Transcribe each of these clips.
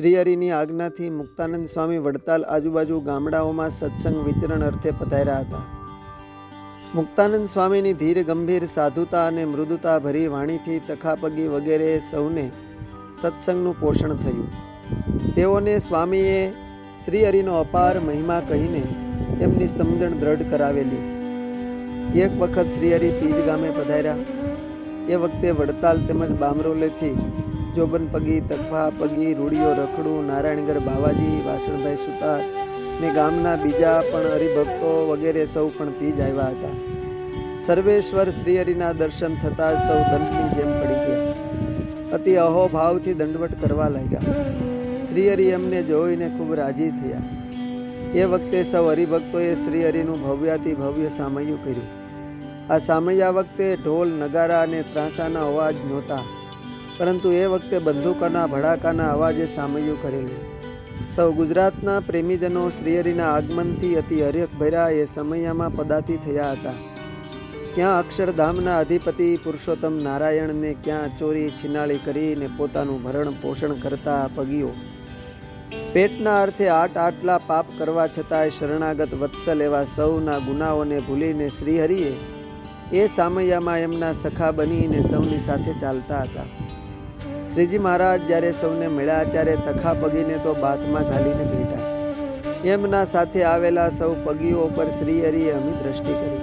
શ્રીહરિની આજ્ઞાથી મુક્તાનંદ સ્વામી વડતાલ આજુબાજુ ગામડાઓમાં સત્સંગ વિચરણ અર્થે પધાર્યા હતા. મુક્તાનંદ સ્વામીની ધીર, ગંભીર સાધુતા અને મૃદુતા ભરી વાણીથી તખાપગી વગેરે સૌને સત્સંગનું પોષણ થયું. તેઓને સ્વામીએ શ્રીહરિનો અપાર મહિમા કહીને એમની સમજણ દ્રઢ કરાવેલી. એક વખત શ્રીહરિ પીજ ગામે પધાર્યા. એ વખતે વડતાલ તેમજ બામરોલેથી જોબન પગી તકભા પગી રૂડિયો રખડું, નારાયણગઢ, બાવાજી, વાસણભાઈ સુતાર ને ગામના બીજા પણ હરિભક્તો વગેરે સૌ પણ પીજ આવ્યા હતા. સર્વેશ્વર શ્રીહરિના દર્શન થતાં સૌ દંડની જેમ પડી ગયા. અતિ અહોભાવથી દંડવટ કરવા લાગ્યા. શ્રીહરિ એમને જોઈને ખૂબ રાજી થયા. એ વખતે સૌ હરિભક્તોએ શ્રીહરિનું ભવ્યાતિ ભવ્ય સામયું કર્યું. આ સામૈયા વખતે ઢોલ, નગારા અને ત્રાસાના અવાજ નહોતા. પરંતુ એ વખતે બંદૂકોના, ભડાકાના અવાજે સામયું કરેલું. સૌ ગુજરાતના પ્રેમીજનો શ્રીહરિના આગમનથી અતિ હર્યકભર્યા એ સમયમાં પદાતી થયા હતા. ક્યાં અક્ષરધામના અધિપતિ પુરુષોત્તમ નારાયણને ક્યાં ચોરી છીનાળી કરીને પોતાનું ભરણ પોષણ કરતા પગીઓ. પેટના અર્થે આટ આટલા પાપ કરવા છતાંય શરણાગત વત્સલ એવા સૌના ગુનાઓને ભૂલીને શ્રીહરિએ એ સામૈયામાં એમના સખા બનીને સૌની સાથે ચાલતા હતા. શ્રીજી મહારાજ જ્યારે સૌને મળ્યા ત્યારે તખા પગીને તો બાથમાં ઘાલીને બેઠા. એમના સાથે આવેલા સૌ પગીઓ પર શ્રીહરિએ અમી દ્રષ્ટિ કરી.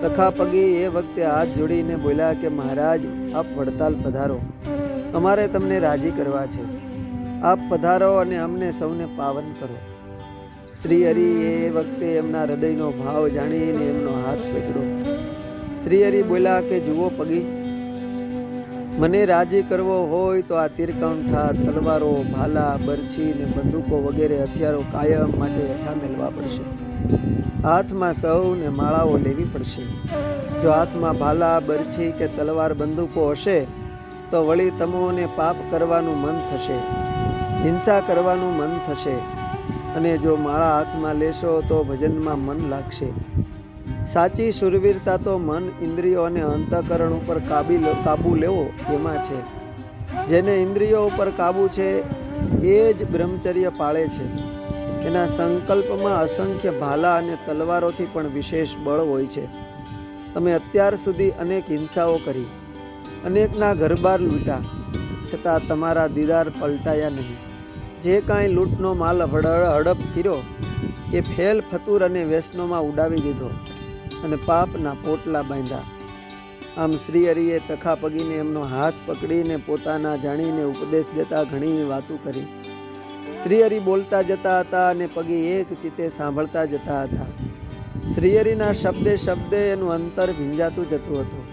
તખા પગી એ વખતે હાથ જોડીને બોલ્યા કે, મહારાજ, આપ વડતાલ પધારો. અમારે તમને રાજી કરવા છે. આપ પધારો અને અમને સૌને પાવન કરો. શ્રી શ્રીહરિ એ વખતે એમના હૃદયનો ભાવ જાણીને એમનો હાથ પકડ્યો. શ્રીહરિ બોલ્યા કે, જુઓ પગી મને રાજી કરવો હોય તો આ તીરકંઠા, તલવારો, ભાલા, બરછી ને બંદૂકો વગેરે હથિયારો કાયમ માટે હેઠા મેળવા પડશે. હાથમાં સૌને માળાઓ લેવી પડશે. જો હાથમાં ભાલા, બરછી કે તલવાર, બંદૂકો હશે, તો વળી તમોને પાપ કરવાનું મન થશે, હિંસા કરવાનું મન થશે અને જો માળા હાથમાં લેશો તો ભજનમાં મન લાગશે. સાચી શુરવીરતા તો મન, ઇન્દ્રિયો અને અંતઃકરણ ઉપર કાબી કાબુ લેવો એમાં છે. જેને ઇન્દ્રિયો ઉપર કાબુ છે, એ જ બ્રહ્મચર્ય પાળે છે. એના સંકલ્પમાં અસંખ્ય ભાલા અને તલવારોથી પણ વિશેષ બળ હોય છે. તમે અત્યાર સુધી અનેક હિંસાઓ કરી, અનેકના ઘરબાર લૂંટા છતાં તમારા દીદાર પલટાયા નહીં. જે કાંઈ લૂંટનો માલ હડપ કર્યો, એ ફેલ, ફતુર અને વ્યસનોમાં ઉડાવી દીધો. અને પાપના પોટલા બાંધ્યા. આમ શ્રી હરિએ તખા પગીને એમનો હાથ પકડીને પોતાના જાણીને ઉપદેશ દેતા ઘણી વાતો કરી. શ્રીહરિ બોલતા જતા હતા અને પગી એક ચિત્તે સાંભળતા જતા હતા. શ્રીહરિના શબ્દે શબ્દે એનું અંતર ભીંજાતું જતું હતું.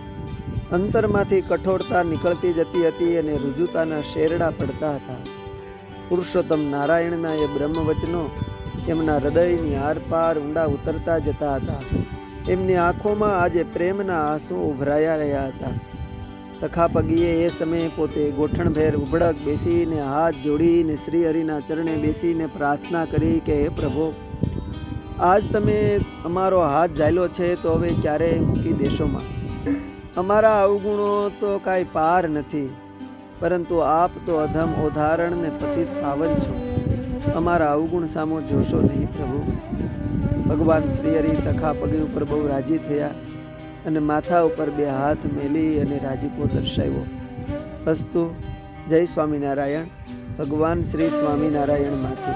અંતરમાંથી કઠોરતા નીકળતી જતી હતી અને રુજુતાના શેરડા પડતા હતા. પુરુષોત્તમ નારાયણના એ બ્રહ્મવચનો એમના હૃદયની આરપાર ઊંડા ઉતરતા જતા હતા. એમની આંખોમાં આજે પ્રેમના આંસુ ઉભરાયા રહ્યા હતા. તખાપગીએ એ સમયે પોતે ગોઠણભેર ઉભડક બેસીને હાથ જોડીને શ્રી હરિના ચરણે બેસીને પ્રાર્થના કરી કે, હે પ્રભુ, આજ તમે અમારો હાથ ઝાલ્યો છે તો હવે ક્યારેય મૂકી દેશોમાં અમારા અવગુણો તો કાંઈ પાર નથી, પરંતુ આપ તો અધમ ઓધારણ ને પતિત પાવન છો. અમારા અવગુણ સામો જોશો નહીં પ્રભુ. ભગવાન શ્રી હરિ તખા પગે ઉપર બહુ રાજી થયા અને માથા ઉપર બે હાથ મેલી અને રાજીપો દર્શાવ્યો. અસ્તુ, જય સ્વામિનારાયણ. ભગવાન શ્રી સ્વામિનારાયણમાંથી